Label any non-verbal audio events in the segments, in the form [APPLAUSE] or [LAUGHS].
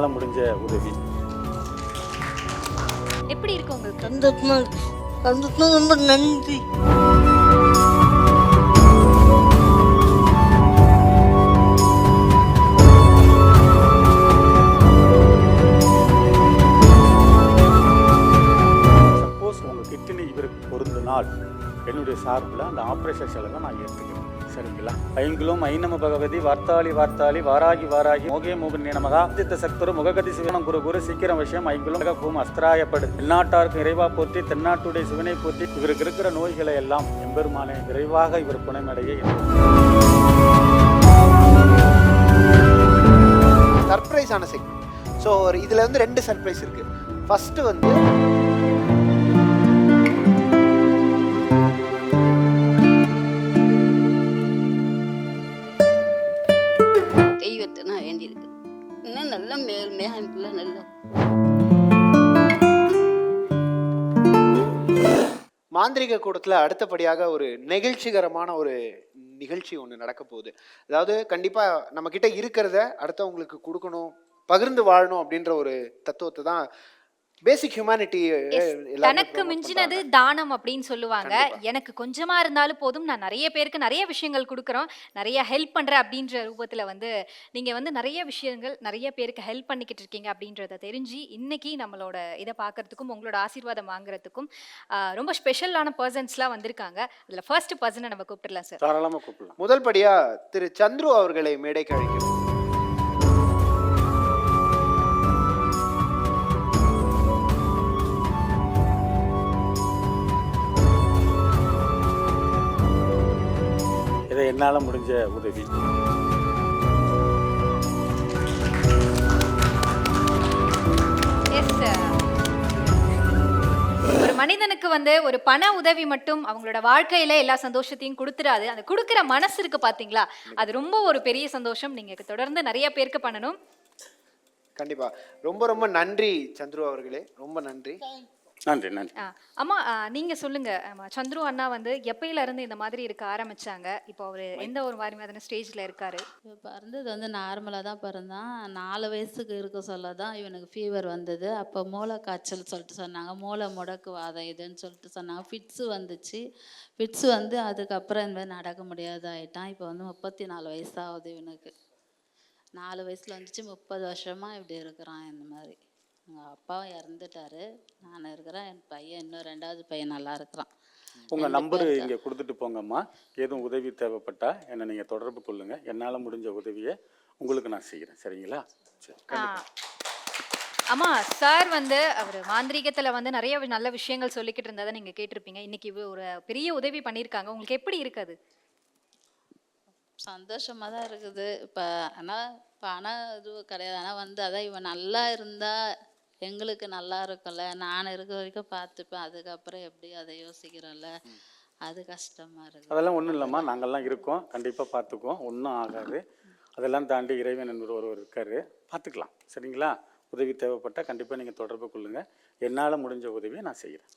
என்னால் முடிஞ்ச உதவி. எப்படி இருக்கு உங்களுக்கு? சந்தோஷமா இருக்கு சந்தோஷமா ரொம்ப நன்றி. சப்போஸ் உங்கள் கிட்னி இவருக்கு பொருந்தினால் என்னுடைய சார்பில் அந்த ஆப்ரேஷன் செலவை நான் ஏற்றுக்கிறேன். சரிங்களா ஐங்குலும் ஐநம பகவதி வார்த்தாளி வார்த்தாளி வாராகி வாராகி மோகே மோகன் நமகா. சித்த சக்தரும் முககதி சிவனம் குரு குரு சீக்கிரம் விஷயம் ஐங்குலும் பூம் அஸ்திராயப்படு. தென்னாட்டாருக்கு இறைவா போற்றி தென்னாட்டுடைய சிவனை போற்றி இவருக்கு இருக்கிற நோய்களை எல்லாம் எம்பெருமானை விரைவாக இவர் குணமடைய சர்ப்ரைஸான செக்மெண்ட் ஸோ இதில் வந்து ரெண்டு சர்ப்ரைஸ் இருக்குது ஃபஸ்ட்டு வந்து நல்ல மேல்மையாக நல்லா மாந்திரிக கூடத்தில் அடுத்தபடியாக ஒரு நெகிழ்ச்சிகரமான ஒரு நிகழ்ச்சி ஒன்று நடக்க போகுது. அதாவது கண்டிப்பாக நம்மக்கிட்ட இருக்கிறத அடுத்தவங்களுக்கு கொடுக்கணும் பகிர்ந்து வாழணும் அப்படின்ற ஒரு தத்துவத்தை தான் பேசிக் ஹியூமனிட்டி தனக்கு மிஞ்சினது தானம் அப்படின்னு சொல்லுவாங்க. எனக்கு கொஞ்சமா இருந்தாலும் போதும் நான் நிறைய பேருக்கு நிறைய விஷயங்கள் கொடுக்குறோம். நிறைய ஹெல்ப் பண்றேன் அப்படின்ற ரூபத்துல வந்து நீங்க வந்து நிறைய விஷயங்கள் நிறைய பேருக்கு ஹெல்ப் பண்ணிக்கிட்டு இருக்கீங்க அப்படின்றத தெரிஞ்சு இன்னைக்கு நம்மளோட இதை பார்க்கறதுக்கும் உங்களோட ஆசீர்வாதம் வாங்குறதுக்கும் ரொம்ப ஸ்பெஷலான பர்சன்ஸ்லாம் வந்திருக்காங்க. அதுல ஃபர்ஸ்ட் பர்சனை நம்ம கூப்பிட்டுலாம் சார் தாராளமாக கூப்பிடலாம். முதல் படியா திரு சந்துரு அவர்களை மேடைக்கு அழைக்கிறோம். இதை என்னால் முடிஞ்ச உதவி. ஒரு மனிதனுக்கு வந்து ஒரு பண உதவி மட்டும் அவங்களோட வாழ்க்கையில எல்லா சந்தோஷத்தையும் கொடுத்துடாது அந்த கொடுக்குற மனசு இருக்கு பாத்தீங்களா? அது ரொம்ப ஒரு பெரிய சந்தோஷம். நீங்க தொடர்ந்து நிறைய பேருக்கு பண்ணணும். கண்டிப்பா. ரொம்ப ரொம்ப நன்றி சந்துரு அவர்களே. ரொம்ப நன்றி. நன்றி நன்றி. அம்மா நீங்க சொல்லுங்க. சந்துரு அண்ணா வந்து எப்பயில இருந்து இந்த மாதிரி இருக்க ஆரம்பிச்சாங்க? இப்போ அவரு எந்த ஒரு மாதிரி மாதிரியான ஸ்டேஜ்ல இருக்காரு? இப்போ பிறந்தது வந்து நார்மலாக தான் பிறந்தான். நாலு வயசுக்கு இருக்க சொல்ல தான் இவனுக்கு ஃபீவர் வந்தது. அப்போ மூளை காய்ச்சல் சொல்லிட்டு சொன்னாங்க. மூளை முடக்கு வாதம் இதுன்னு சொல்லிட்டு சொன்னாங்க. ஃபிட்ஸு வந்துச்சு. ஃபிட்ஸு வந்து அதுக்கப்புறம் இந்த மாதிரி நடக்க முடியாத ஆயிட்டான் இப்போ வந்து முப்பத்தி நாலு வயசு ஆகுது இவனுக்கு. நாலு வயசில் வந்துச்சு. முப்பது வருஷமாக இப்படி இருக்கிறான் இந்த மாதிரி. எங்கள் அப்பாவும் இறந்துட்டாரு. நான் இருக்கிறேன். என் பையன் இன்னும் ரெண்டாவது பையன் நல்லா இருக்கிறான். உங்கள் நம்பரு பேர் இங்கே கொடுத்துட்டு போங்கம்மா. எதுவும் உதவி தேவைப்பட்டா என்னை நீங்கள் தொடர்பு கொள்ளுங்க. என்னால் முடிஞ்ச உதவியை உங்களுக்கு நான் செய்கிறேன் சரிங்களா? சரி அம்மா சார் வந்து அவர் மாந்திரீகத்துல வந்து நிறைய நல்ல விஷயங்கள் சொல்லிக்கிட்டு இருந்ததை நீங்க கேட்டிருப்பீங்க. இன்னைக்கு இவ ஒரு பெரிய உதவி பண்ணியிருக்காங்க. உங்களுக்கு எப்படி இருக்குது? சந்தோஷமாக தான் இருக்குது. இப்போ ஆனால் பணம் இதுவும் கிடையாது. ஆனால் வந்து அதான் இவன் நல்லா இருந்தா எங்களுக்கு நல்லா இருக்கும்ல. நான் இருக்க வரைக்கும் பார்த்துப்பேன். அதுக்கப்புறம் எப்படி அதை யோசிக்கிறோம்ல. அது கஷ்டமாக இருக்குது. அதெல்லாம் ஒன்றும் இல்லைம்மா நாங்கள்லாம் இருக்கோம். கண்டிப்பாக பார்த்துக்குவோம். ஒன்றும் ஆகாது. அதெல்லாம் தாண்டி இறைவன் என்பவர் ஒருவர் இருக்கார். பார்த்துக்கலாம். சரிங்களா? உதவி தேவைப்பட்டால் கண்டிப்பாக நீங்கள் தொடர்பு கொள்ளுங்கள் என்னால் முடிஞ்ச உதவியை நான் செய்கிறேன்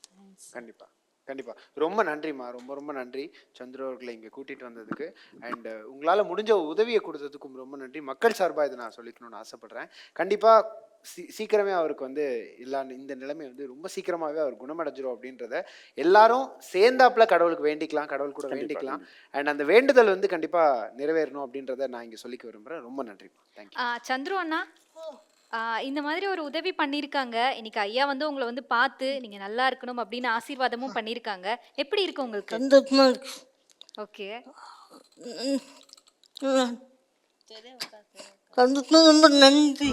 கண்டிப்பா. கண்டிப்பா. ரொம்ப நன்றிம்மா. ரொம்ப ரொம்ப நன்றி. சந்துரு அவர்களை இங்க கூட்டிட்டு வந்ததுக்கு. அண்ட் உங்களால முடிஞ்ச உதவியை கொடுத்ததுக்கும் ரொம்ப நன்றி. மக்கள் சார்பா இதை நான் சொல்லிக்கணும்னு ஆசைப்படுறேன். கண்டிப்பா சீ- சீக்கிரமே அவருக்கு வந்து இல்லா இந்த நிலைமை வந்து ரொம்ப சீக்கிரமாவே அவர் குணமடைஞ்சிரும் அப்படின்றத எல்லாரும் சேர்ந்தாப்புல கடவுளுக்கு வேண்டிக்கலாம் கடவுள் கூட வேண்டிக்கலாம். அண்ட் அந்த வேண்டுதல் வந்து கண்டிப்பா நிறைவேறணும் அப்படின்றத நான் இங்க சொல்லிக்க விரும்புறேன். ரொம்ப நன்றிம்மா தேங்க்யூ சந்துரு அண்ணா. இந்த மாதிரி ஒரு உதவி பண்ணியிருக்காங்க. இன்னைக்கு ஐயா வந்து உங்களை வந்து பார்த்து நீங்க நல்லா இருக்கணும் அப்படின்னு ஆசீர்வாதமும் பண்ணியிருக்காங்க. எப்படி இருக்கு உங்களுக்கு? சந்தோஷமா இருக்கு. ஓகே. ம். ரொம்ப நன்றி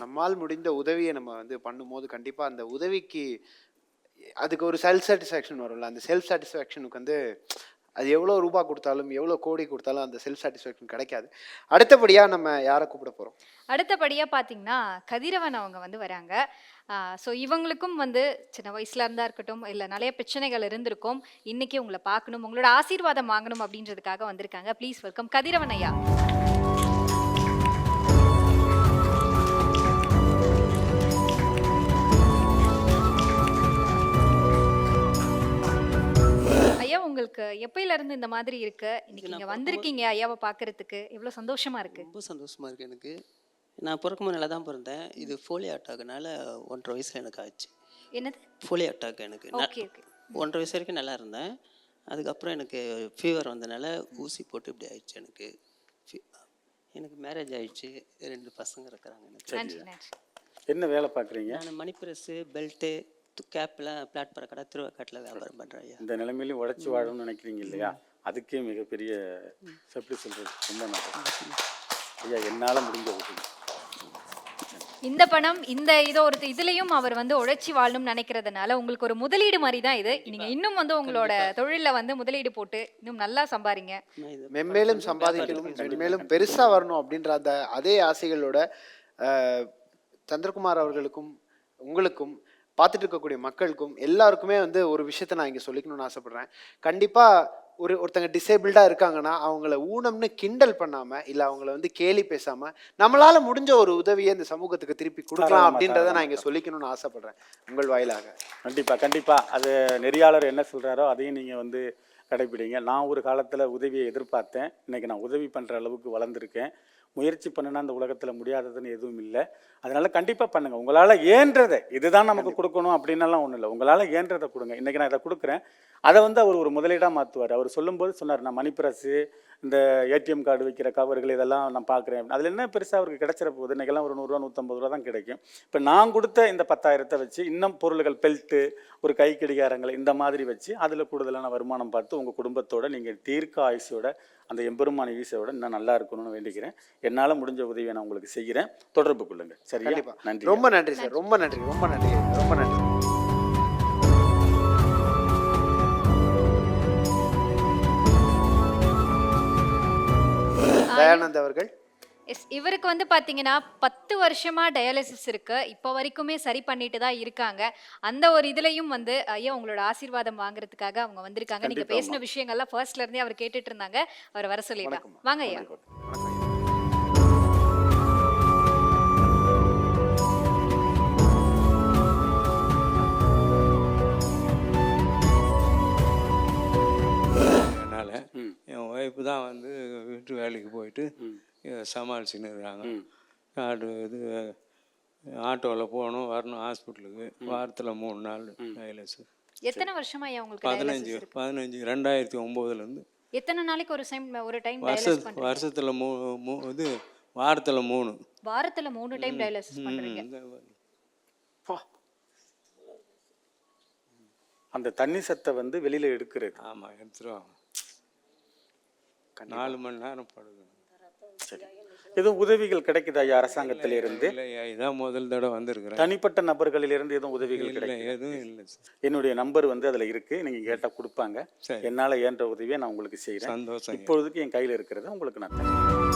நம்மால் முடிந்த உதவியை நம்ம வந்து பண்ணும்போது கண்டிப்பாக அந்த உதவிக்கு அதுக்கு ஒரு செல்ஃப் சாட்டிஸ்ஃபேக்ஷன் வரும்ல அந்த செல்ஃப் சாட்டிஸ்ஃபேக்ஷனுக்கு வந்து அது எவ்வளோ ரூபா கொடுத்தாலும் எவ்வளோ கோடி கொடுத்தாலும் அந்த செல்ஃப் சாட்டிஸ்ஃபேக்ஷன் கிடைக்காது. அடுத்தபடியாக நம்ம யாரை கூப்பிட போகிறோம் அடுத்தபடியாக பார்த்தீங்கன்னா கதிரவன் அவங்க வந்து வராங்க. ஸோ இவங்களுக்கும் வந்து சின்ன வயசுல இருந்தா இருக்கட்டும் இல்லை நிறைய பிரச்சனைகள் இருந்திருக்கும். இன்னைக்கு உங்களை பார்க்கணும் உங்களோட ஆசீர்வாதம் வாங்கணும் அப்படின்றதுக்காக வந்திருக்காங்க. ப்ளீஸ் வெல்கம் கதிரவன் ஐயா. உங்களுக்கு எப்பயில இருந்து இந்த மாதிரி இருக்கு? இன்னைக்கு பிறக்கும்போது- வந்திருக்கீங்க ஐயாவை பார்க்கறதுக்கு. எவ்வளவு சந்தோஷமா இருக்கு? ரொம்ப சந்தோஷமா இருக்கு எனக்கு. நான் பிறக்கும்போது நல்லா தான் பிறந்தேன். இது ஃபோலியோ அட்டாக்னால ஒன்றரை வயசுல எனக்கு ஆச்சு. என்னது? ஃபோலியோ அட்டாக் எனக்கு. ஓகே ஓகே ஒன்றரை வயசு வரைக்கும் நல்லா இருந்தேன். அதுக்கப்புறம் எனக்கு ஃபீவர் வந்தனால ஊசி போட்டு இப்படி ஆயிடுச்சு எனக்கு. ஃபீ- எனக்கு மேரேஜ் ஆயிடுச்சு. ரெண்டு பசங்க இருக்கிறாங்க எனக்கு. என்ன வேலை பார்க்குறீங்க? நான் மணி ப்ரெஸ்ஸு பெல்ட்டு கேப்லாம் பிளாட்பார கடை திருவக்காட்டில் வியாபாரம் பண்ணுறேன் ஐயா இந்த நிலைமையிலும் உழைச்சி வாழணும்னு நினைக்கிறீங்க இல்லையா? அதுக்கே மிகப்பெரிய எப்படி சொல்றது? ரொம்ப நல்லது. ஐயா என்னால் முடிஞ்ச உதவி. இந்த பணம் இந்த இதோ ஒரு இதுலயும் அவர் வந்து உழைச்சி வாழணும்னு நினைக்கிறதுனால உங்களுக்கு ஒரு முதலீடு மாதிரி தான் இது நீங்க இன்னும் வந்து உங்களோட தொழில்ல வந்து முதலீடு போட்டு இன்னும் நல்லா இது மென்மேலும் சம்பாதிக்கணும். மென்மேலும் பெருசா வரணும் அப்படின்ற அந்த அதே ஆசைகளோட சந்திரகுமார் அவர்களுக்கும் உங்களுக்கும் பார்த்துட்டு இருக்கக்கூடிய மக்களுக்கும் எல்லாருக்குமே வந்து ஒரு விஷயத்த நான் இங்கே சொல்லிக்கணும்னு ஆசைப்படுறேன். கண்டிப்பா ஒரு ஒருத்தங்க டிசேபிள்டா இருக்காங்கன்னா அவங்கள ஊனம்னு கிண்டல் பண்ணாம இல்ல அவங்கள வந்து கேலி பேசாம நம்மளால முடிஞ்ச ஒரு உதவியை இந்த சமூகத்துக்கு திருப்பி கொடுக்கலாம் அப்படின்றத நான் இங்க. சொல்லிக்கணும்னு ஆசைப்படுறேன் உங்கள் வாயிலாக. கண்டிப்பா கண்டிப்பா. அது நெறியாளர் என்ன சொல்றாரோ அதையும் நீங்க வந்து கடைபிடிங்க நான் ஒரு காலத்துல உதவியை எதிர்பார்த்தேன். இன்னைக்கு நான் உதவி பண்ற அளவுக்கு வளர்ந்துருக்கேன். முயற்சி பண்ணுனா அந்த உலகத்துல முடியாததுன்னு எதுவும் இல்லை. அதனால கண்டிப்பா பண்ணுங்க. உங்களால ஏன்றதை இதுதான் நமக்கு கொடுக்கணும் அப்படின்னலாம் ஒண்ணும் இல்லை. உங்களால ஏன்றதை கொடுங்க. இன்னைக்கு நான் இதை கொடுக்குறேன். அதை வந்து அவர் ஒரு முதலீடா மாத்துவார். அவர் சொல்லும்போது சொன்னார் நான் மணி பிரஸ்ஸு இந்த ஏடிஎம் கார்டு வைக்கிற கவர்கள் இதெல்லாம் நான் பார்க்குறேன். அதில் என்ன பெருசாக அவருக்கு கிடைச்சிட போகுது? இன்றைக்கெல்லாம் ஒரு நூறுரூவா நூற்றம்பது ரூபா தான் கிடைக்கும். இப்போ நான் கொடுத்த இந்த பத்தாயிரத்தை வச்சு இன்னும் பொருள்கள் பெல்ட்டு ஒரு கை கடிகாரங்கள் இந்த மாதிரி வச்சு அதில் கூடுதலான வருமானம் பார்த்து உங்கள் குடும்பத்தோட நீங்கள் தீர்க்க ஆயுசோட அந்த எம்பெருமான ஈசையோட இன்னும் நல்லா இருக்கணும்னு வேண்டிக்கிறேன். என்னால் முடிஞ்ச உதவியை நான் உங்களுக்கு செய்கிறேன். தொடர்பு கொள்ளுங்க சரியா? நன்றி ரொம்ப நன்றி சார். ரொம்ப நன்றி. ரொம்ப நன்றி. ரொம்ப நன்றி. தயானந்த் அவர்கள். எஸ் இவருக்கு வந்து பாத்தீங்கன்னா பத்து வருஷமா டயாலிசிஸ் இருக்கு. இப்போ வரைக்குமே சரி பண்ணிட்டு தான் இருக்காங்க. அந்த ஒரு இதுலயும் வந்து ஐயா உங்களோட ஆசீர்வாதம் வாங்குறதுக்காக அவங்க வந்திருக்காங்க. நீங்க கண்டிப்பா, பேசின விஷயங்கள்லாம் ஃபர்ஸ்ட்ல இருந்தே அவர் கேட்டுட்டு இருந்தாங்க. அவர் வர சொல்லிடலாம். வாங்க ஐயா. அதனால். என் ஒய்ஃபு தான் வந்து வீட்டு வேலைக்கு போயிட்டு சமாளிச்சுன்னு. அது இது ஆட்டோவில் போகணும் வரணும் ஹாஸ்பிட்டலுக்கு. வாரத்தில் மூணு நாள் டயலிஸ் எத்தனை வருஷமா உங்களுக்கு பதினஞ்சு பதினஞ்சு ரெண்டாயிரத்தி ஒம்போதுலேருந்து எத்தனை நாளைக்கு ஒரு டைம் ஒரு டைம் வருஷ வருஷத்தில் மூ மூ இது வாரத்தில் மூணு. வாரத்துல மூணு டைம் டயாலிசிஸ் பண்றீங்க. அந்த தண்ணி சத்தை வந்து வெளியில் எடுக்கிறது. ஆமாம் எடுத்துருவாங்க. நாலு மணி நேரம் படுது. சரி. எதுவும் உதவிகள் கிடைக்குதா ஐயா அரசாங்கத்திலிருந்து? இல்லையா இதான் முதல் தடவை வந்திருக்கிறேன். தனிப்பட்ட நபர்களிலிருந்து எதுவும் உதவிகள் கிடைக்கும் எதுவும் இல்லை என்னுடைய நம்பர் வந்து அதில் இருக்கு. நீங்க கேட்டால் கொடுப்பாங்க. என்னால் ஏன்ற உதவியை நான் உங்களுக்கு செய்கிறேன் சந்தோஷம். இப்பொழுதுக்கு என் கையில் இருக்கிறத. உங்களுக்கு நான் தரேன்.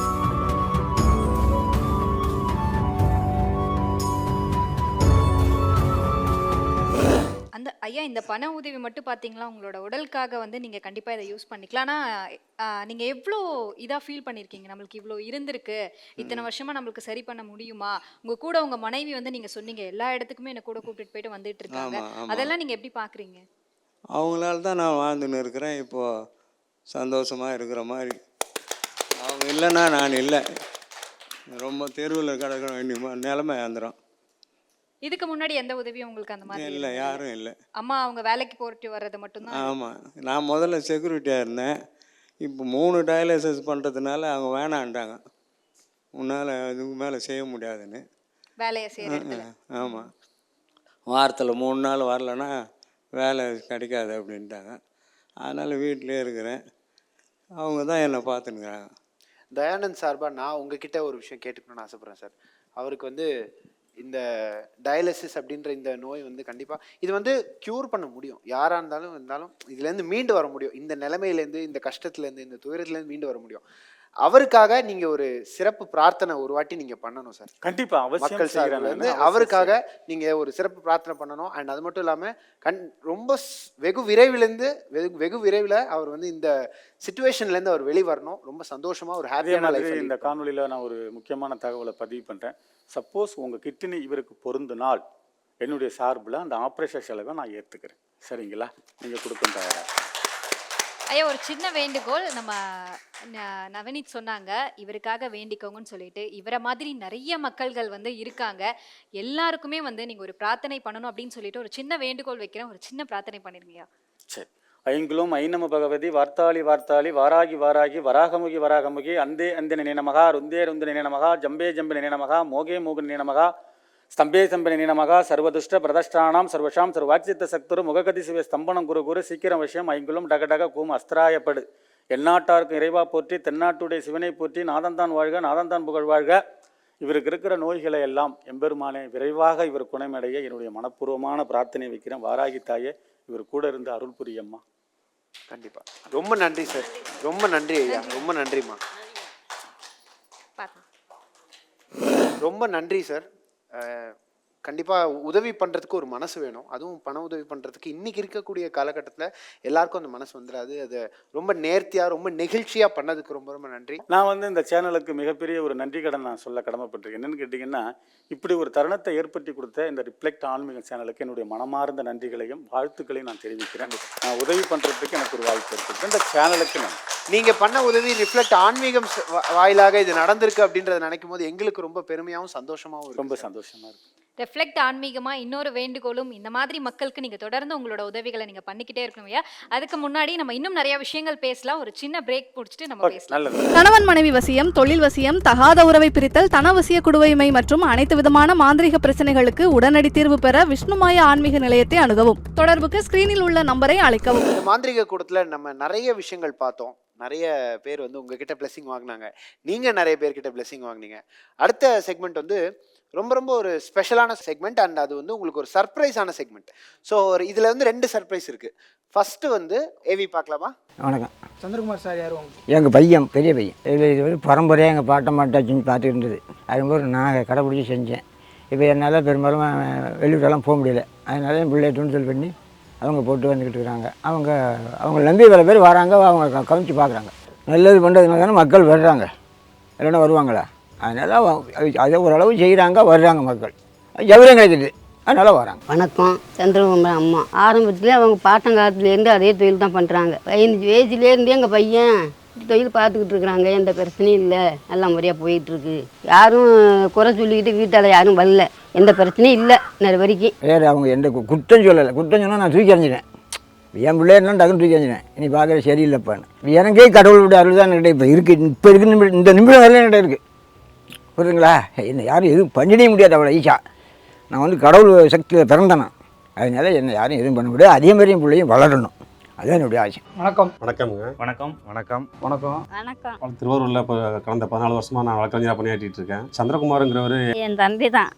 அந்த ஐயா இந்த பண உதவி மட்டும் பாத்தீங்களா? உங்களோட உடலுக்காக வந்து நீங்க கண்டிப்பா இதை யூஸ் பண்ணிக்கலாம். ஆனா ஆ, நீங்க எவ்வளோ இதா ஃபீல் பண்ணிருக்கீங்க? நம்மளுக்கு இவ்வளோ இருந்திருக்கு. இத்தனை வருஷமா நம்மளுக்கு சரி பண்ண முடியுமா? உங்க கூட உங்க மனைவி வந்து நீங்க சொன்னீங்க எல்லா இடத்துக்குமே என்ன கூட கூப்பிட்டுட்டு போயிட்டு வந்துட்டு இருக்காங்க. அதெல்லாம் நீங்க எப்படி பாக்குறீங்க? அவங்களால தான் நான் வாழ்ந்துன்னு இருக்கிறேன். இப்போது சந்தோஷமாக இருக்கிற மாதிரி. அவங்க இல்லைன்னா நான் இல்லை. ரொம்ப தெருவில் கிடக்க வேண்டிய மா- நிலைமை வந்துடும் இதுக்கு முன்னாடி எந்த உதவியும் உங்களுக்கு அந்த மாதிரி இல்லை? யாரும் இல்லை. அம்மா அவங்க வேலைக்கு போட்டு வர்றது மட்டும்தான்? ஆமாம் நான் முதல்ல செக்யூரிட்டியாக இருந்தேன். இப்போ மூணு டயாலிசிஸ் பண்ணுறதுனால அவங்க வேணான்ட்டாங்க. உன்னால் இதுக்கு மேலே செய்ய முடியாதுன்னு. வேலையை இடத்துல. ஆமாம் வாரத்தில் மூணு நாள் வரலன்னா வேலை கிடைக்காது அப்படின்ட்டாங்க. அதனால் வீட்டிலே இருக்கிறேன். அவங்க தான் என்னை பார்த்துனுக்குறாங்க தயானந்த் சார்பா நான் உங்ககிட்ட ஒரு விஷயம் கேட்டுக்கணும்னு ஆசைப்படுறேன் சார். அவருக்கு வந்து இந்த டயாலிசிஸ் அப்படின்ற இந்த நோய் வந்து கண்டிப்பா இது வந்து க்யூர் பண்ண முடியும். யாரா இருந்தாலும் இருந்தாலும் இதுல இருந்து மீண்டு வர முடியும். இந்த நிலைமையிலேருந்து இந்த கஷ்டத்துல இருந்து இந்த துயரத்துல இருந்து மீண்டு வர முடியும். அவருக்காக நீங்க ஒரு சிறப்பு பிரார்த்தனை ஒரு வாட்டி நீங்க பண்ணணும் சார். கண்டிப்பா அவசியம் மக்கள் செய்கிறேன் சார்பில் நானு. இருந்து அவசியம் அவருக்காக நீங்க ஒரு சிறப்பு பிரார்த்தனை பண்ணணும். அண்ட் அது மட்டும் இல்லாம கண் ரொம்ப வெகு விரைவிலேருந்து வெகு வெகு விரைவில் அவர் வந்து இந்த சுச்சுவேஷன்ல இருந்து அவர் வெளிவரணும். ரொம்ப சந்தோஷமா ஒரு ஹாப்பியான இந்த காணொளியில் நான் ஒரு முக்கியமான தகவலை பதிவு பண்ணுறேன் சப்போஸ் உங்கள் கிட்னி இவருக்கு பொருந்தினால் என்னுடைய சார்பில் அந்த ஆப்ரேஷன் செலவை நான் ஏற்றுக்கிறேன் சரிங்களா? நீங்கள் கொடுக்கும் தயாரா? ஐயா ஒரு சின்ன வேண்டுகோள். நம்ம ந- நவநீத் சொன்னாங்க இவருக்காக வேண்டிக்கோங்கன்னு சொல்லிட்டு. இவரை மாதிரி நிறைய மக்கள்கள் வந்து இருக்காங்க. எல்லாருக்குமே வந்து நீங்க ஒரு பிரார்த்தனை பண்ணணும் அப்படின்னு சொல்லிட்டு ஒரு சின்ன வேண்டுகோள் வைக்கிறேன். ஒரு சின்ன பிரார்த்தனை பண்ணிருங்கய்யா சரி. ஐங்குலும் ஐநம பகவதி வார்த்தாளி வார்த்தாளி வாராகி வாராகி வராகமுகி வராகமுகி அந்தே அந்தின நினமகா ருந்தே ருந்த நினமகா ஜம்பே ஜம்பின நினமகா மோகே மோகன் நினமகா ஸ்தம்பே ஸ்தம்பின நினமகா சர்வதுஷ்ட பிரதஷ்டானாம் சர்வஷாம் சர்வாச்சித்த சக்தரு முககதி சிவ ஸ்தம்பனம் குரு குரு சீக்கிரம் விஷயம் ஐங்குலும் டக டக கூம் அஸ்திராயப்படு. எந்நாட்டாருக்கும் இறைவா போற்றி தென்னாட்டுடைய சிவனை போற்றி நாதந்தான் வாழ்க நாதந்தான் புகழ் வாழ்க. இவருக்கு இருக்கிற நோய்களை எல்லாம் எம்பெருமானே விரைவாக இவர் குணமடைய என்னுடைய மனப்பூர்வமான பிரார்த்தனை வைக்கிறேன். வாராகி தாயே இவர் கூட இருந்து அருள் புரியம்மா கண்டிப்பா. ரொம்ப நன்றி சார் ரொம்ப நன்றி ஐயா. ரொம்ப நன்றிம்மா. ரொம்ப நன்றி சார் கண்டிப்பாக உதவி பண்ணுறதுக்கு ஒரு மனசு வேணும். அதுவும் பண உதவி பண்ணுறதுக்கு இன்றைக்கி இருக்கக்கூடிய காலகட்டத்தில் எல்லாருக்கும் அந்த மனசு வந்துடாது அதை ரொம்ப நேர்த்தியாக ரொம்ப நெகிழ்ச்சியாக பண்ணதுக்கு ரொம்ப ரொம்ப நன்றி. நான் வந்து இந்த சேனலுக்கு மிகப்பெரிய ஒரு நன்றி கடன் நான் சொல்ல கடமைப்பட்டிருக்கேன். என்னன்னு கேட்டிங்கன்னா இப்படி ஒரு தருணத்தை ஏற்படுத்தி கொடுத்த இந்த ரிஃப்ளெக்ட் ஆன்மீக சேனலுக்கு என்னுடைய மனமார்ந்த நன்றிகளையும் வாழ்த்துக்களையும் நான் தெரிவிக்கிறேன். நான் உதவி பண்ணுறதுக்கு எனக்கு ஒரு வாய்ப்பு இருக்குது. இந்த சேனலுக்கு நான் நீங்கள் பண்ண உதவி ரிஃப்ளெக்ட் ஆன்மீகம் வாயிலாக இது நடந்திருக்கு அப்படின்றத நினைக்கும் போது எங்களுக்கு ரொம்ப பெருமையாகவும் சந்தோஷமாகவும் ரொம்ப சந்தோஷமாக இருக்குது ரெஃப்ளெக்ட் ஆன்மீகமா இன்னொரு வேண்டுகோளும் இந்த மாதிரி மக்களுக்கு நீங்க தொடர்ந்து உங்களோட உதவிகளை நீங்க பண்ணிக்கிட்டே இருக்கணும் ஐயா. அதுக்கு முன்னாடி நம்ம இன்னும் நிறைய விஷயங்கள் பேசலாம். ஒரு சின்ன பிரேக் முடிச்சுட்டு நம்ம பேசலாம். கணவன் மனைவி வசியம் தொழில் வசியம் தகாத உறவை பிரித்தல் தனவசிய குடுவைமை மற்றும் அனைத்து விதமான மாந்திரிக பிரச்சனைகளுக்கு உடனடி தீர்வு பெற விஷ்ணுமாய ஆன்மீக நிலையத்தை அணுகவும். தொடர்புக்கு ஸ்கிரீனில் உள்ள நம்பரை அழைக்கவும். இந்த மாந்திரிக கூடத்தில் நம்ம நிறைய விஷயங்கள் பார்த்தோம். நிறைய பேர் வந்து உங்ககிட்ட blessing வாங்கினாங்க. நீங்கள் நிறைய பேர்கிட்ட blessing வாங்குனீங்க. அடுத்த செக்மெண்ட் வந்து ரொம்ப ரொம்ப ஒரு ஸ்பெஷலான செக்மெண்ட் அண்ட் அது வந்து உங்களுக்கு ஒரு சர்ப்ரைஸான செக்மெண்ட் ஸோ ஒரு இதில் வந்து ரெண்டு சர்ப்ரைஸ் இருக்குது ஃபஸ்ட்டு வந்து ஏவி பார்க்கலாமா? வணக்கம். சந்திரகுமார் சார் யார் உங்க எங்கள் பையன் பெரிய பையன். இது இது வந்து பரம்பரையாக எங்கள் பாட்டம் மாட்டாச்சுன்னு பார்த்துட்டு இருந்தது அதுபோது நான் கடைப்பிடிச்சி செஞ்சேன். இப்போ என்னால் பெரும்பாலும் வெளியூரெல்லாம் போக முடியல. அதனால என் பிள்ளைய துணிச்சல் பண்ணி அவங்க போட்டு வந்துக்கிட்டு இருக்கிறாங்க அவங்க அவங்க நம்பி பல பேர் வராங்க அவங்க க- கவனிச்சு பார்க்குறாங்க. நல்லது பண்ணுறதுனால தானே மக்கள் வர்றாங்க. இல்லைன்னா வருவாங்களா? அதனால் அதை ஓரளவு செய்கிறாங்க வர்றாங்க மக்கள். ஜவுரியம் கிடைக்குது அதனால் வராங்க. வணக்கம். சந்திரகுமார் அம்மா. ஆரம்பத்தில் அவங்க பாட்டங்காலத்துலேருந்து அதே தொழில் தான் பண்ணுறாங்க பதினஞ்சு வயசுலேருந்தே எங்கள் பையன் தொழில் பார்த்துக்கிட்டு இருக்கிறாங்க. எந்த பிரச்சனையும் இல்லை. நல்ல முறையாக போயிட்டுருக்கு யாரும் குறை சொல்லிக்கிட்டு வீட்டால் யாரும் வரல. எந்த பிரச்சனையும் இல்லை. நேர வரைக்கும். வேறு அவங்க எந்த குற்றம் சொல்லலை. குற்றம் சொன்னால் நான் தூக்கி எறிஞ்சிட்டேன் என் இருந்தாலும் டக்குன்னு தூக்கி எறிஞ்சிட்டேன் நீ பார்க்குற சரியில்லைப்பான்னு. எனக்கே கடவுளுடைய அருள் தான் என்கிட்ட இப்போ இருக்குது இப்போ இருக்கு. இந்த நிமிடம் வரல என்கிட்ட இருக்குது புரியுதுங்களா? என்னை யாரும் எதுவும் பண்ணிடவே முடியாது அவ்வளோ ஈஸா நான் வந்து கடவுள் சக்தியில் பிறந்தேன் அதனால என்னை யாரும் எதுவும் பண்ண முடியாது. அதே மாதிரி என் பிள்ளையும் வளரணும். அதுதான் என்னுடைய ஆசை. வணக்கம். வணக்கம்ங்க. வணக்கம். வணக்கம். வணக்கம். வணக்கம். திருவாரூரில் இப்போ கடந்த பதினாலு வருஷமாக நான் வழக்கறிஞராக பணியாற்றிட்டு இருக்கேன். சந்திரகுமாருங்கிறவர் என் தம்பி தான்.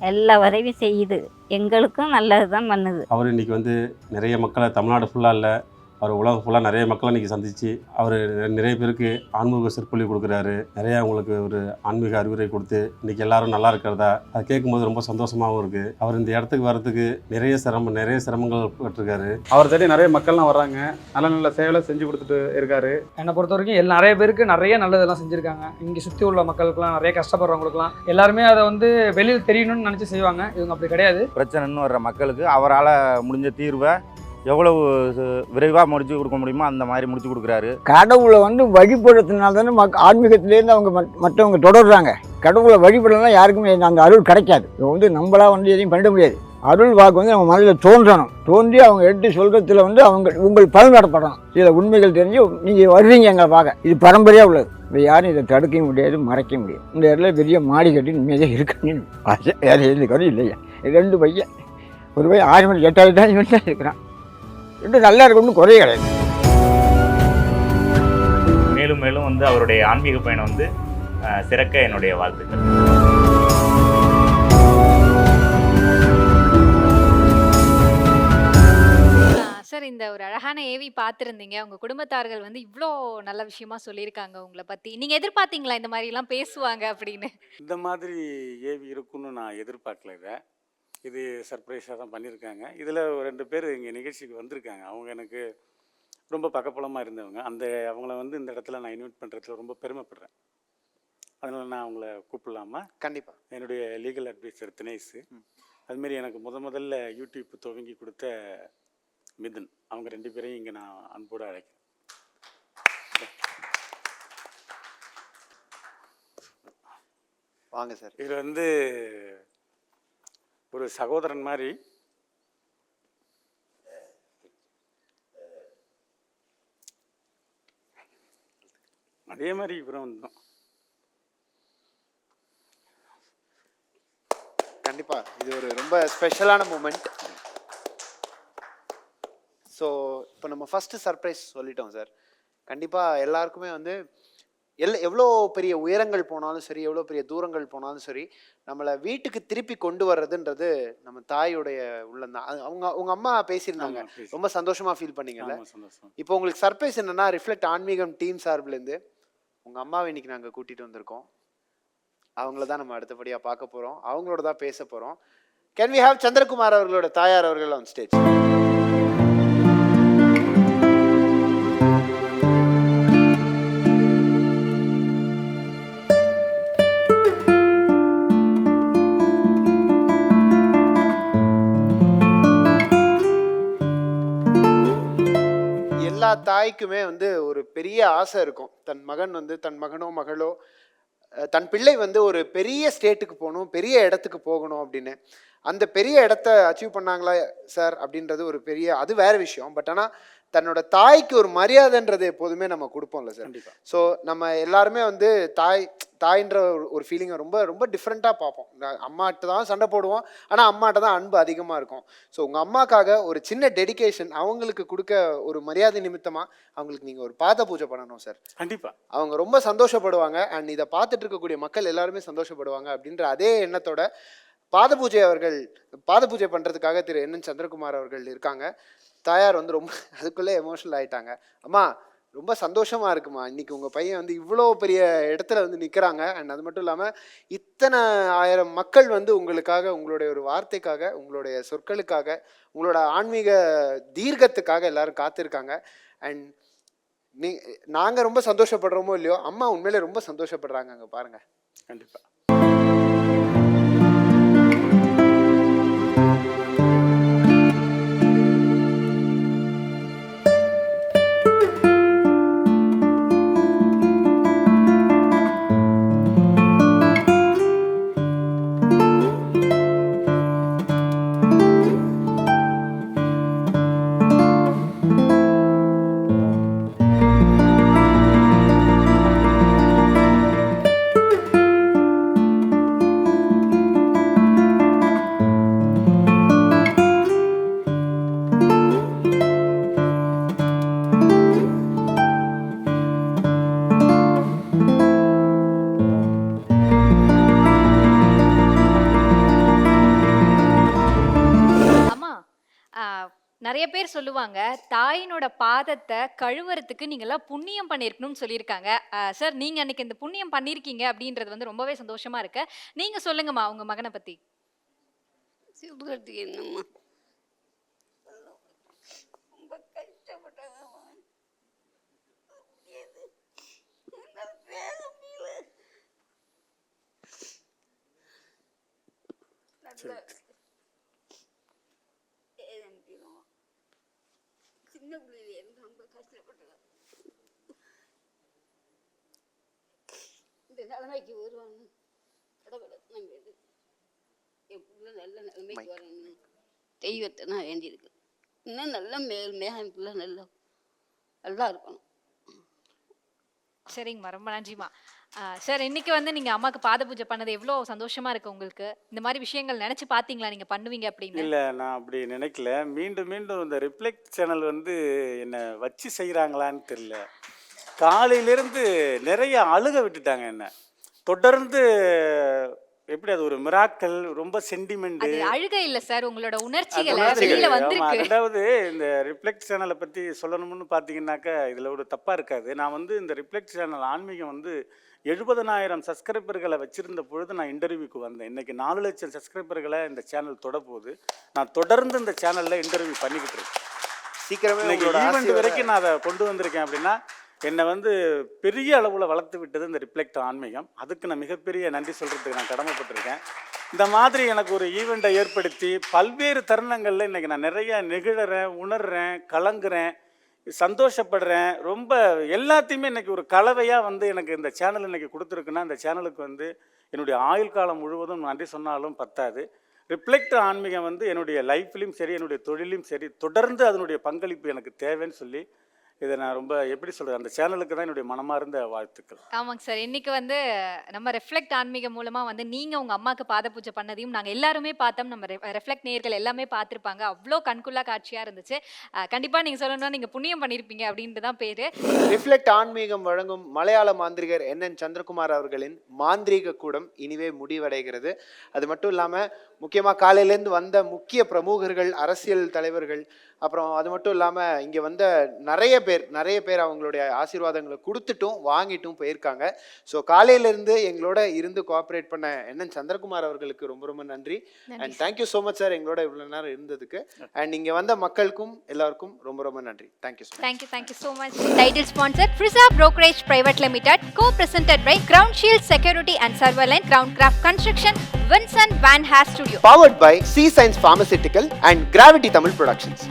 எல்லா உதவியும் செய்யுது. எங்களுக்கும் நல்லது தான் பண்ணுது. அவர் இன்னைக்கு வந்து நிறைய மக்களை தமிழ்நாடு ஃபுல்லாக இல்லை. அவர் உலகம் ஃபுல்லாக நிறைய மக்களை இன்னைக்கு சந்திச்சு அவர் நிறைய பேருக்கு ஆன்மீக சிற்பொழி கொடுக்குறாரு. நிறைய அவங்களுக்கு ஒரு ஆன்மீக அறிவுரை கொடுத்து இன்னைக்கு எல்லாரும் நல்லா இருக்கிறதா? அதை கேட்கும்போது ரொம்ப சந்தோஷமாகவும் இருக்கு. அவர் இந்த இடத்துக்கு வர்றதுக்கு நிறைய சிரமம் நிறைய சிரமங்கள் பட்டிருக்காரு. அவர் தேடி நிறைய மக்கள்லாம் வர்றாங்க. நல்ல நல்ல சேவைகளை செஞ்சு கொடுத்துட்டு இருக்காரு. என்னை பொறுத்த வரைக்கும் எல்லா நிறைய பேருக்கு நிறைய நல்லதெல்லாம் செஞ்சுருக்காங்க. இங்கே சுற்றி உள்ள மக்களுக்குலாம் நிறைய கஷ்டப்படுறவங்களுக்குலாம் எல்லாருமே அதை வந்து வெளியில் தெரியணும்னு நினச்சி செய்வாங்க. இவங்க அப்படி கிடையாது. பிரச்சனைன்னு வர்ற மக்களுக்கு அவரால் முடிஞ்ச தீர்வை எவ்வளவு விரைவாக முடிச்சு கொடுக்க முடியுமோ அந்த மாதிரி முடிச்சு கொடுக்குறாரு. கடவுளை வந்து வழிபடுறதுனால தானே மக் ஆன்மீகத்திலேருந்து அவங்க மற்றவங்க தொடர்றாங்க. கடவுளை வழிபடலாம் யாருக்குமே அந்த அருள் கிடைக்காது. வந்து நம்மளா வந்து எதையும் பண்ணிட முடியாது. அருள் வாக்கு வந்து நம்ம மனதில் தோன்றணும். தோன்றி அவங்க எடுத்து சொல்கிறதுல வந்து அவங்க உங்கள் பலனடப்படணும் சில உண்மைகள் தெரிஞ்சு நீங்கள் வருவீங்க எங்களை பார்க்க. இது பரம்பரையாக உள்ளது. இப்போ யாரும் இதை தடுக்க முடியாது மறைக்க முடியாது. இந்த இடத்துல பெரிய மாடி கட்டி நிம்மதியாக இருக்கணும் ஆசை வேறு எந்த இல்லையா. ரெண்டு பையன். ஒரு பையன் ஆறு மணி எட்டாவது தான் இவன் தான் இருக்கிறான். ரெண்டு நல்லா இருக்கணும்னு குறைய கிடையாது. மேலும் மேலும் வந்து அவருடைய ஆன்மீக பயணம் வந்து சிறக்க என்னுடைய வாழ்த்துக்கள். சார் இந்த ஒரு அழகான ஏவி பார்த்துருந்தீங்க உங்க குடும்பத்தார்கள் வந்து இவ்வளோ நல்ல விஷயமா சொல்லியிருக்காங்க உங்களை பத்தி. நீங்க எதிர்பார்த்தீங்களா இந்த மாதிரி எல்லாம் பேசுவாங்க அப்படின்னு? இந்த மாதிரி ஏவி இருக்குன்னு நான் எதிர்பார்க்கல இதை. இது சர்ப்ரைஸாக தான் பண்ணியிருக்காங்க இதில் ரெண்டு பேர் இங்கே நிகழ்ச்சிக்கு வந்திருக்காங்க. அவங்க எனக்கு ரொம்ப பக்கபலமாக இருந்தவங்க. அந்த அவங்கள வந்து இந்த இடத்துல நான் இன்வைட் பண்ணுறதுல ரொம்ப பெருமைப்படுறேன். அதனால் நான் அவங்கள கூப்பிடலாமா? கண்டிப்பாக என்னுடைய லீகல் அட்வைசர் தினேஷ். அதுமாரி எனக்கு முத முதல்ல யூடியூப் துவங்கி கொடுத்த மிதுன். அவங்க ரெண்டு பேரையும் இங்கே நான் அன்போடு அழைக்கிறேன். வாங்க சார். இது வந்து ஒரு சகோதரன் மாதிரி. அதே மாதிரி இவரும் வந்தோம் கண்டிப்பாக இது ஒரு ரொம்ப ஸ்பெஷலான மூமெண்ட் ஸோ இப்போ நம்ம ஃபஸ்ட்டு சர்ப்ரைஸ் சொல்லிட்டோம் சார் கண்டிப்பாக எல்லாருக்குமே வந்து எல் எவ்வளோ பெரிய உயரங்கள் போனாலும் சரி எவ்வளோ பெரிய தூரங்கள் போனாலும் சரி நம்மளை வீட்டுக்கு திருப்பி கொண்டு வர்றதுன்றது நம்ம தாயோடைய உள்ளந்தான் அது அவங்க உங்க அம்மா பேசியிருந்தாங்க. ரொம்ப சந்தோஷமா ஃபீல் பண்ணீங்கல்ல? இப்போ உங்களுக்கு சர்ப்ரைஸ் என்னன்னா ரிஃப்ளெக்ட் ஆன்மீகம் டீம் சார்பிலேருந்து உங்க அம்மாவை இன்னைக்கு நாங்கள் கூட்டிட்டு வந்திருக்கோம். அவங்கள தான் நம்ம அடுத்தபடியாக பார்க்க போகிறோம் அவங்களோட தான் பேச போகிறோம் கேன் வி ஹாவ் சந்திரகுமார் அவர்களோட தாயார் அவர்கள் ஆன் ஸ்டேஜ் தாய்க்குமே வந்து ஒரு பெரிய ஆசை இருக்கும். தன் மகன் வந்து தன் மகனோ மகளோ தன் பிள்ளை வந்து ஒரு பெரிய ஸ்டேட்டுக்கு போகணும் பெரிய இடத்துக்கு போகணும் அப்படின்னு. அந்த பெரிய இடத்த அச்சீவ் பண்ணாங்களா சார் அப்படின்றது ஒரு பெரிய அது வேற விஷயம். பட் ஆனால் தன்னோட தாய்க்கு ஒரு மரியாதைன்றது எப்போதுமே நம்ம கொடுப்போம்ல சார். ஸோ நம்ம எல்லாருமே வந்து தாய் தாய்ன்ற ஒரு- ஒரு ஃபீலிங்கை ரொம்ப ரொம்ப டிஃப்ரெண்ட்டாக பார்ப்போம். அம்மாட்ட தான் சண்டை போடுவோம். ஆனால் அம்மாட்ட தான் அன்பு அதிகமாக இருக்கும். ஸோ உங்கள் அம்மாக்காக ஒரு சின்ன டெடிகேஷன் அவங்களுக்கு கொடுக்க ஒரு மரியாதை நிமித்தமாக அவங்களுக்கு நீங்கள் ஒரு பாத பூஜை பண்ணணும் சார். கண்டிப்பா. அவங்க ரொம்ப சந்தோஷப்படுவாங்க. அண்ட் இதை பார்த்துட்டு இருக்கக்கூடிய மக்கள் எல்லாருமே சந்தோஷப்படுவாங்க அப்படின்ற அதே எண்ணத்தோட பாத பூஜை அவர்கள் பாத பூஜை பண்ணுறதுக்காக திரு என் என் சந்திரகுமார் அவர்கள் இருக்காங்க. தாயார் வந்து ரொம்ப [LAUGHS] அதுக்குள்ளே எமோஷனல் ஆகிட்டாங்க அம்மா ரொம்ப சந்தோஷமாக இருக்குமா? இன்னைக்கு உங்கள் பையன் வந்து இவ்வளோ பெரிய இடத்துல வந்து நிற்கிறாங்க அண்ட் அது மட்டும் இல்லாமல் இத்தனை ஆயிரம் மக்கள் வந்து உங்களுக்காக உங்களுடைய ஒரு வார்த்தைக்காக உங்களுடைய சொற்களுக்காக உங்களோட ஆன்மீக தீர்க்கத்துக்காக எல்லாரும் காத்திருக்காங்க. அண்ட் நீ நாங்கள் ரொம்ப சந்தோஷப்படுறோமோ இல்லையோ அம்மா உண்மையிலே ரொம்ப சந்தோஷப்படுறாங்க அங்கே பாருங்கள் கண்டிப்பாக சொல்லுவாங்க தாயினோட பாதத்தை கழுவுறதுக்கு நீங்கெல்லாம் புண்ணியம் பண்ணியிருக்கணும்னு சொல்லியிருக்காங்க. சார் நீங்க அன்னைக்கு இந்த புண்ணியம் பண்ணியிருக்கீங்க அப்படின்றது வந்து ரொம்பவே சந்தோஷமா இருக்கு. நீங்க சொல்லுங்கம்மா உங்க மகனை ரொம்ப என்னால் பேச முடியல நல்லா ஏதோ [LAUGHS] சின்ன பிள்ளையில எனக்கு ரொம்ப கஷ்டப்பட்டேன் இந்த நிலைமைக்கு வருவான்னு கடவுளை வேண்டு என் பிள்ளை நல்ல நிலைமைக்கு வரணும்னு தெய்வத்தை நான் வேண்டியிருக்கேன் இன்னும் நல்ல மேல் மேகம் என் பிள்ளை நல்லா நல்லா இருக்கணும் சரிங்கம்மா ரொம்ப நன்றிம்மா சார் இன்னைக்கு வந்து நீங்க அம்மாக்கு பாத பூஜை பண்ணது எவ்வளோ சந்தோஷமா இருக்கு உங்களுக்கு? இந்த மாதிரி விஷயங்கள் நினைச்சு பாத்தீங்களா நீங்க பண்ணுவீங்க அப்படின்னு? இல்லை நான் அப்படி நினைக்கல. மீண்டும் மீண்டும் இந்த ரிஃப்ளெக்ட் சேனல் வந்து என்னை வச்சு செய்கிறாங்களான்னு தெரியல. காலையிலேருந்து நிறைய அழுக விட்டுட்டாங்க என்ன. தொடர்ந்து எப்படி அது ஒரு மிராக்கள் ரொம்ப சென்டிமெண்ட் அழுகை இல்ல சார் உங்களோட உணர்ச்சிகளை ரெண்டாவது இந்த ரிஃப்ளெக்ட் சேனலை பற்றி சொல்லணும்னு பார்த்தீங்கன்னாக்கா இதில் ஒரு தப்பாக இருக்காது. நான் வந்து இந்த ரிஃப்ளெக்ட் சேனல் ஆன்மீகம் வந்து எழுபதனாயிரம் சப்ஸ்கிரைபர்களை வச்சிருந்த பொழுது நான் இன்டர்வியூக்கு வந்தேன். இன்னைக்கு நாலு லட்சம் சப்ஸ்கிரைபர்களை இந்த சேனல் தொட போகுது நான் தொடர்ந்து இந்த சேனலில் இன்டர்வியூ பண்ணிக்கிட்டு இருக்கேன். சீக்கிரமே ஈவெண்ட் வரைக்கும் நான் அதை கொண்டு வந்திருக்கேன் அப்படின்னா என்னை வந்து பெரிய அளவில் வளர்த்து விட்டது இந்த ரிஃப்ளெக்ட் ஆன்மீகம். அதுக்கு நான் மிகப்பெரிய நன்றி சொல்கிறதுக்கு நான் கடமைப்பட்டிருக்கேன். இந்த மாதிரி எனக்கு ஒரு ஈவெண்ட்டை ஏற்படுத்தி பல்வேறு தருணங்களில் இன்றைக்கி நான் நிறைய நெகிழறேன் உணர்றேன் கலங்குறேன். சந்தோஷப்படுறேன். ரொம்ப எல்லாத்தையுமே இன்னைக்கு ஒரு கலவையாக வந்து எனக்கு இந்த சேனல் இன்னைக்கு கொடுத்துருக்குன்னா இந்த சேனலுக்கு வந்து என்னுடைய ஆயுள் காலம் முழுவதும் நன்றி சொன்னாலும் பத்தாது. ரிஃப்ளெக்ட் ஆன்மீகம் வந்து என்னுடைய லைஃப்லையும் சரி என்னுடைய தொழிலையும் சரி தொடர்ந்து அதனுடைய பங்களிப்பு எனக்கு தேவைன்னு சொல்லி இதை நான் ரொம்ப எப்படி சொல்கிறது அந்த சேனலுக்கு தான் என்னுடைய மனமார்ந்த வாழ்த்துக்கள். ஆமாங்க சார். இன்னைக்கு வந்து நம்ம ரெஃப்ளெக்ட் ஆன்மீகம் மூலமா வந்து நீங்க உங்க அம்மாக்கு பாத பூஜை பண்ணதையும் நாங்க எல்லாருமே பார்த்தோம். நம்ம ரெஃப்ளெக்ட் நேயர்கள் எல்லாமே பார்த்திருப்பாங்க. அவ்வளோ கண்குள்ளா காட்சியா இருந்துச்சு. அஹ் கண்டிப்பா நீங்க சொல்லணும்னா நீங்க புண்ணியம் பண்ணியிருப்பீங்க அப்படின்ட்டு தான் பேரு. ரிஃப்ளெக்ட் ஆன்மீகம் வழங்கும் மலையாள மாந்திரிகர் என் என் சந்திரகுமார் அவர்களின் மாந்திரீக கூடம் இனிவே முடிவடைகிறது. அது மட்டும் இல்லாமல் முக்கியமாக காலையிலேருந்து வந்த முக்கிய பிரமுகர்கள் அரசியல் தலைவர்கள் அப்புறம் அது மட்டும் இல்லாமல் இங்கே வந்த நிறைய பேர் நிறைய பேர் அவங்களுடைய ஆசீர்வாதங்களை கொடுத்துட்டும் வாங்கிட்டும் போயிருக்காங்க. ஸோ காலையிலேருந்து எங்களோட இருந்து கோஆப்ரேட் பண்ண என் என் சந்திரகுமார் அவர்களுக்கு ரொம்ப ரொம்ப நன்றி. And thank you so much sir எங்களோட இவ்வளோ நேரம் இருந்ததுக்கு. அண்ட் இங்கே வந்த மக்களுக்கும் எல்லாருக்கும் ரொம்ப ரொம்ப நன்றி. Thank you so Thank you, thank you so much. Title sponsored Frisa Brokerage Private Limited, co-presented by Crown Shield Security and Serverline, Crown Craft Construction, Vincent Van Haas Studio. Powered by C Science Pharmaceutical and Gravity Tamil Productions.